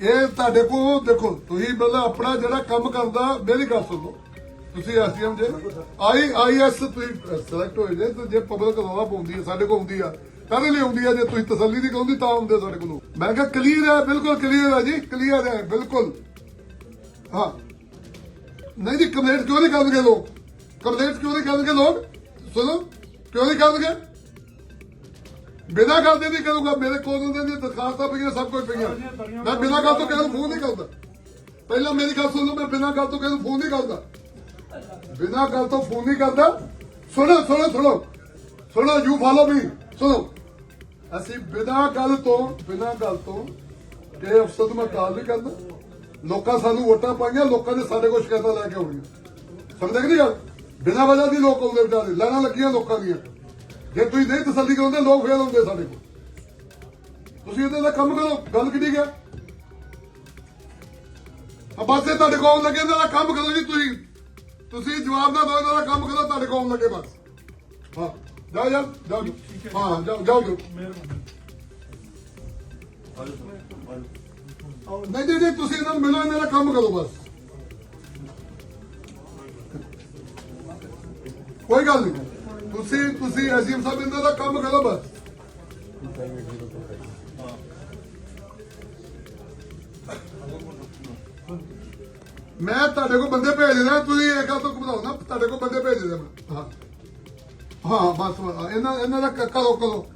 ਇਹ ਤੁਹਾਡੇ ਕੋਲ, ਦੇਖੋ, ਤੁਸੀਂ ਮਤਲਬ ਆਪਣਾ ਜਿਹੜਾ ਕੰਮ ਕਰਦਾ, ਮੇਰੀ ਗੱਲ ਸੁਣੋ। ਤੁਸੀਂ ਐਸਡੀਐਮ ਜੇ, ਆਈ, ਆਈਐਸ ਤੁਸੀਂ ਸਿਲੈਕਟ ਹੋਏ ਜੇ, ਤੇ ਜੇ ਪਬਲਿਕ ਰੌਲਾ ਪਾਉਂਦੀ ਹੈ ਸਾਡੇ ਕੋਲ ਆਉਂਦੀ ਆ ਕਾਹਦੇ ਲਈ ਆਉਂਦੀ ਆ, ਜੇ ਤੁਸੀਂ ਤਸੱਲੀ ਦੀ ਕਹਿੰਦੀ ਤਾਂ ਆਉਂਦੇ ਸਾਡੇ ਕੋਲ। ਮੈਂ ਕਿਹਾ ਕਲੀਅਰ ਹੈ, ਬਿਲਕੁਲ ਕਲੀਅਰ ਹੈ ਜੀ ਕਲੀਅਰ ਹੈ, ਬਿਲਕੁਲ। ਹਾਂ। ਨਹੀਂ ਜੀ ਕੰਪਲੇਂਟ ਕਿਉਂ ਨਹੀਂ ਕਰਨਗੇ ਲੋਕ? ਕੰਪਲੇਂਟ ਕਿਉਂ ਨਹੀਂ ਕਰਨਗੇ ਲੋਕ? ਸੁਣੋ, ਕਿਉਂ ਨਹੀਂ ਕਰਨਗੇ? ਬਿਨਾਂ ਗੱਲ ਦੇ ਨਹੀਂ ਕਰੂੰਗਾ ਮੇਰੇ ਕੋਲ ਉਹਨਾਂ ਦੀਆਂ ਦਰਖਾਸਤਾਂ ਪਈਆਂ ਸਭ ਕੁਝ ਪਈਆਂ। ਮੈਂ ਬਿਨਾਂ ਗੱਲ ਤੋਂ ਕਿਸੇ ਫੋਨ ਨਹੀਂ ਕਰਦਾ। ਪਹਿਲਾਂ ਮੇਰੀ ਗੱਲ ਸੁਣ ਲਓ ਮੈਂ ਬਿਨਾਂ ਗੱਲ ਤੋਂ ਕਿਸੇ ਫੋਨ ਨਹੀਂ ਕਰਦਾ। ਬਿਨਾਂ ਗੱਲ ਤੋਂ ਫੋਨ ਨਹੀਂ ਕਰਦਾ। ਸੁਣੋ ਸੁਣੋ ਸੁਣੋ। ਸੁਣੋ ਯੂ ਫਾਲੋ ਮੀ ਸੁਣੋ। ਅਸੀਂ ਬਿਨਾਂ ਗੱਲ ਤੋਂ ਬਿਨਾਂ ਗੱਲ ਤੋਂ ਕਿ ਅਫਸਰ ਮੈਂ ਕਾਲ ਨਹੀਂ ਕਰਦਾ। ਲੋਕਾਂ ਸਾਨੂੰ ਵੋਟਾਂ ਪਾਈਆਂ ਲੋਕਾਂ ਨੇ ਸਾਡੇ ਕੋਲ ਸ਼ਿਕਾਇਤਾਂ ਲੈ ਕੇ ਆਉਣੀਆਂ। ਸਮਝਦੇ ਕਿ ਨਹੀਂ ਗੱਲ? ਬਿਨਾਂ ਵਜ੍ਹਾ ਦੀ ਲੋਕ ਆਉਂਦੇ ਵਿਚਾਰੇ ਲੈਣਾ ਲੱਗੀਆਂ ਲੋਕਾਂ ਦੀਆਂ। ਜੇ ਤੁਸੀਂ ਨਹੀਂ ਤਸੱਲੀ ਕਰਾਉਂਦੇ ਲੋਕ ਫੇਰ ਆਉਂਦੇ ਸਾਡੇ ਕੋਲ। ਤੁਸੀਂ ਇਹਦੇ ਦਾ ਕੰਮ ਕਰੋ ਗੱਲ ਕਿੱਡੀ ਗਿਆ ਆ? ਬਸ ਇਹ ਤੁਹਾਡੇ ਕੋਲ ਲੱਗੇ ਇਹਨਾਂ ਦਾ ਕੰਮ ਕਰੋ ਜੀ ਤੁਸੀਂ। ਤੁਸੀਂ ਜਵਾਬ ਨਾ ਦਿਓ ਇਹਨਾਂ ਦਾ ਕੰਮ ਕਰੋ ਤੁਹਾਡੇ ਕੋਲ ਲੱਗੇ ਬਸ। ਹਾਂ ਜਾਓ ਜਾਓ ਜਾਓ ਜੀ। ਹਾਂ। ਜਾਓ ਜਾਓ ਨਹੀਂ ਨਹੀਂ ਤੁਸੀਂ ਇਹਨਾਂ ਨੂੰ ਮਿਲੋ ਇਹਨਾਂ ਦਾ ਕੰਮ ਕਰੋ ਬਸ। ਕੋਈ ਗੱਲ ਨਹੀਂ। ਤੁਸੀਂ ਤੁਸੀਂ ਐਸਐਮ ਸਾਹਿਬ ਇਹਨਾਂ ਦਾ ਕੰਮ ਕਰੋ ਬਸ। ਮੈਂ ਤੁਹਾਡੇ ਕੋਲ ਬੰਦੇ ਭੇਜ ਦੇਣਾ ਤੁਸੀਂ ਇਹ ਗੱਲ ਤੋਂ ਘਬਰਾਓ ਨਾ ਤੁਹਾਡੇ ਕੋਲ ਬੰਦੇ ਭੇਜ ਦੇਣਾ ਮੈਂ। ਹਾਂ। ਹਾਂ ਬਸ ਬਸ, ਇਹਨਾਂ ਇਹਨਾਂ ਦਾ ਕ- ਕਰੋ ਕਰੋ।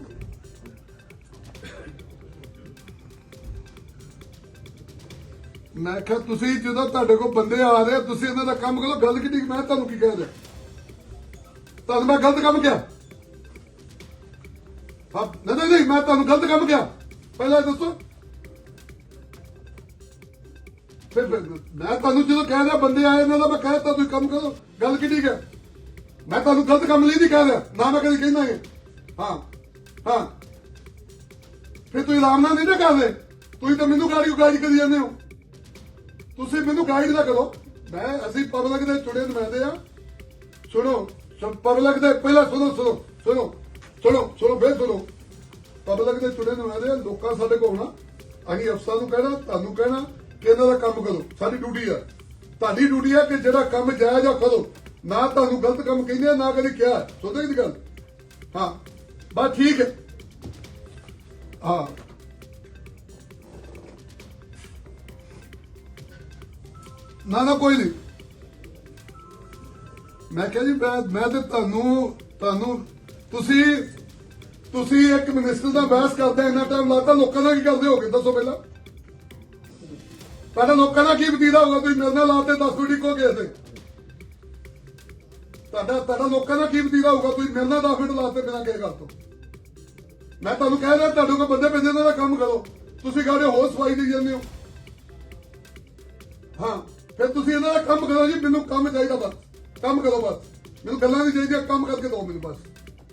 ਮੈਂ ਕਿਹਾ ਤੁਸੀਂ ਜਦੋਂ ਤੁਹਾਡੇ ਕੋਲ ਬੰਦੇ ਆ ਰਹੇ ਤੁਸੀਂ ਇਹਨਾਂ ਦਾ ਕੰਮ ਕਰੋ ਗੱਲ ਕਿੱਡੀ ਮੈਂ ਤੁਹਾਨੂੰ ਕੀ ਕਹਿ ਰਿਹਾ? ਤੁਹਾਨੂੰ ਮੈਂ ਗਲਤ ਕੰਮ ਕਿਹਾ। ਹਾਂ, ਨਹੀਂ ਨਹੀਂ ਮੈਂ ਤੁਹਾਨੂੰ ਗਲਤ ਕੰਮ ਕਿਹਾ। ਪਹਿਲਾਂ ਦੱਸੋ। ਫਿਰ ਮੈਂ ਤੁਹਾਨੂੰ ਜਦੋਂ ਕਹਿ ਰਿਹਾ ਬੰਦੇ ਆਏ ਇਹਨਾਂ ਦਾ ਮੈਂ ਕਹਿ ਤਾ ਤੁਸੀਂ ਕੰਮ ਕਰੋ। ਗੱਲ ਕਿੱਡੀ ਹੈ? ਮੈਂ ਤੁਹਾਨੂੰ ਗਲਤ ਕੰਮ ਲਈ ਨਹੀਂ ਕਹਿ ਰਿਹਾ, ਨਾ ਮੈਂ ਕਦੀ ਕਹਿੰਦਾ ਇਹ। ਹਾਂ ਹਾਂ। ਫਿਰ ਤੁਸੀਂ ਆਰਾਮ ਨਾਲ ਨਹੀਂ ਨਾ ਕਰਦੇ। ਤੁਸੀਂ ਤਾਂ ਮੈਨੂੰ ਗਾੜੀ ਗਾਈਡ ਕਰੀ ਜਾਂਦੇ ਹੋ। ਤੁਸੀਂ ਮੈਨੂੰ ਗਾਈਡ ਨਾ ਕਰੋ। ਮੈਂ, ਅਸੀਂ ਪਬਲਿਕ ਦੇ ਚੁਣੇ ਨੁਮਾਇੰਦੇ ਆ ਸੁਣੋ ਪਬਲਿਕ ਦੇ ਪਹਿਲਾਂ ਸੁਣੋ ਸੁਣੋ ਸੁਣੋ ਸੁਣੋ ਸੁਣੋ ਫੇਰ ਸੁਣੋ। ਪਬਲਿਕ ਦੇ ਚੁਣੇ ਨੁਮਾਇੰਦੇ ਆ ਲੋਕਾਂ ਸਾਡੇ ਕੋਲ ਆਉਣਾ ਅਸੀਂ ਅਫਸਰਾਂ ਨੂੰ ਕਹਿਣਾ ਤੁਹਾਨੂੰ ਕਹਿਣਾ ਕਿ ਇਹਨਾਂ ਦਾ ਕੰਮ ਕਰੋ ਸਾਡੀ ਡਿਊਟੀ ਆ। ਤੁਹਾਡੀ ਡਿਊਟੀ ਆ ਕਿ ਜਿਹੜਾ ਕੰਮ ਜਾਇਜ਼ ਆ ਕਰੋ। ਨਾ ਤੁਹਾਨੂੰ ਗਲਤ ਕੰਮ ਕਹਿੰਦੇ ਆ, ਨਾ ਕਦੇ ਕਿਹਾ। ਸੋਚਦੇ ਦੀ ਗੱਲ? ਹਾਂ ਬਸ ਠੀਕ ਹੈ। ਹਾਂ। ਨਾ ਨਾ ਕੋਈ ਨਹੀਂ। ਮੈਂ ਕਿਹਾ ਜੀ, ਮੈਂ ਮੈਂ ਤੇ ਤੁਹਾਨੂੰ ਤੁਹਾਨੂੰ ਤੁਸੀਂ ਤੁਸੀਂ ਇੱਕ ਮਿਨਿਸਟਰ ਦਾ ਬਹਿਸ ਕਰਦੇ ਇੰਨਾ ਟਾਈਮ ਲੱਗਦਾ, ਲੋਕਾਂ ਦਾ ਕੀ ਕਰਦੇ ਹੋਗੇ? ਦੱਸੋ ਪਹਿਲਾਂ। ਤੁਹਾਡਾ ਲੋਕਾਂ ਦਾ ਕੀ ਵਤੀਰਾ ਹੋਗਾ ਤੁਸੀਂ ਮੇਰੇ ਨਾਲ ਲਾਤੇ 10 ਮਿੰਟ ਇੱਕੋ ਗਏ ਤੇ ਤੁਹਾਡਾ ਤੁਹਾਡਾ ਲੋਕਾਂ ਦਾ ਕੀ ਵਤੀਰਾ ਹੋਊਗਾ? ਤੁਸੀਂ ਮੇਰੇ ਨਾਲ 10 ਮਿੰਟ ਲਾਤੇ ਬਿਨਾਂ ਕਿਸੇ ਗੱਲ ਤੋਂ। ਮੈਂ ਤੁਹਾਨੂੰ ਕਹਿ ਰਿਹਾ, ਤੁਹਾਡੇ ਕੋਲ ਬੰਦੇ ਪੈਂਦੇ ਇਹਨਾਂ ਦਾ ਕੰਮ ਕਰੋ। ਤੁਸੀਂ ਕਹਿੰਦੇ ਹੋ ਸਫ਼ਾਈ ਦੇ ਜਾਂਦੇ ਹੋ। ਹਾਂ, ਫਿਰ ਤੁਸੀਂ ਇਹਨਾਂ ਦਾ ਕੰਮ ਕਰੋ ਜੀ, ਮੈਨੂੰ ਕੰਮ ਚਾਹੀਦਾ ਬਸ। ਕੰਮ ਕਰੋ ਬਸ। ਮੈਨੂੰ ਗੱਲਾਂ ਨਹੀਂ ਚਾਹੀਦੀਆਂ ਕੰਮ ਕਰਕੇ ਦਿਓ ਮੈਨੂੰ ਬਸ।